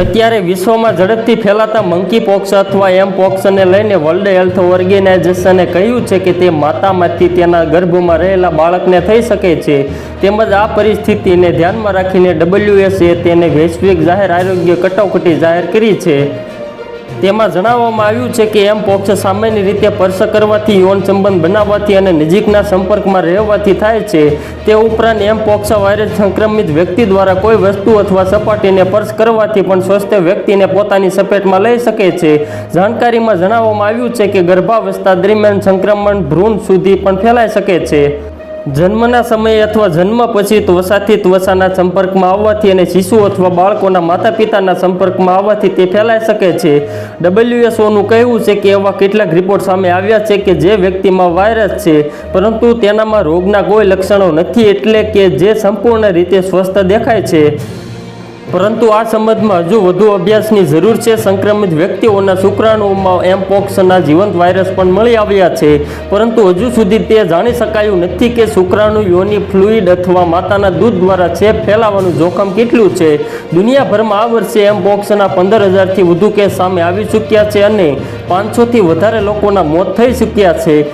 અત્યારે વિશ્વમાં ઝડપથી ફેલાતા મંકી પોક્સ અથવા એમ પોક્સને લઈને વર્લ્ડ હેલ્થ ઓર્ગેનાઇઝેશને કહ્યું છે કે તે માતામાંથી તેના ગર્ભમાં રહેલા બાળકને થઈ શકે છે. તેમજ આ પરિસ્થિતિને ધ્યાનમાં રાખીને ડબલ્યુએસએ તેને વૈશ્વિક જાહેર આરોગ્ય કટોકટી જાહેર કરી છે. તેમાં જણાવવામાં આવ્યું છે કે એમ પોક્સ સામાન્ય રીતે સ્પર્શ કરવાથી યૌન સંબંધ બનાવવાથી અને નજીકના સંપર્કમાં રહેવાથી થાય છે. તે ઉપરાંત એમ પોક્સ વાયરસ સંક્રમિત વ્યક્તિ દ્વારા કોઈ વસ્તુ અથવા સપાટીને સ્પર્શ કરવાથી પણ સ્વસ્થ વ્યક્તિને પોતાની સપેટમાં લઈ શકે છે. જાણકારીમાં જણાવવામાં આવ્યું છે કે ગર્ભાવસ્થા દરમિયાન સંક્રમણ ભ્રૂણ સુધી પણ ફેલાઈ શકે છે. જન્મના સમયે અથવા જન્મ પછી ત્વસાથી ત્વસાના સંપર્કમાં આવવાથી અને શિશુ અથવા બાળકોના માતા પિતાના સંપર્કમાં આવવાથી તે ફેલાઈ શકે છે. ડબલ્યુએસઓનું કહેવું છે કે એવા કેટલાક રિપોર્ટ સામે આવ્યા છે કે જે વ્યક્તિમાં વાયરસ છે, પરંતુ તેનામાં રોગના કોઈ લક્ષણો નથી એટલે કે જે સંપૂર્ણ રીતે સ્વસ્થ દેખાય છે. પરંતુ આ સંબંધમાં હજુ વધુ અભ્યાસની જરૂર છે. સંક્રમિત વ્યક્તિઓના શુક્રાણુઓમાં એમ્પોક્સના જીવંત વાયરસ પણ મળી આવ્યા છે. પરંતુ હજુ સુધી તે જાણી શકાયું નથી કે શુક્રાણુ યોની ફ્લુઇડ અથવા માતાના દૂધ દ્વારા ચેપ ફેલાવાનું જોખમ કેટલું છે. દુનિયાભરમાં આ વર્ષે એમ્પોક્સના પંદર હજારથી વધુ કેસ સામે આવી ચૂક્યા છે અને પાંચસોથી વધારે લોકોના મોત થઈ ચૂક્યા છે.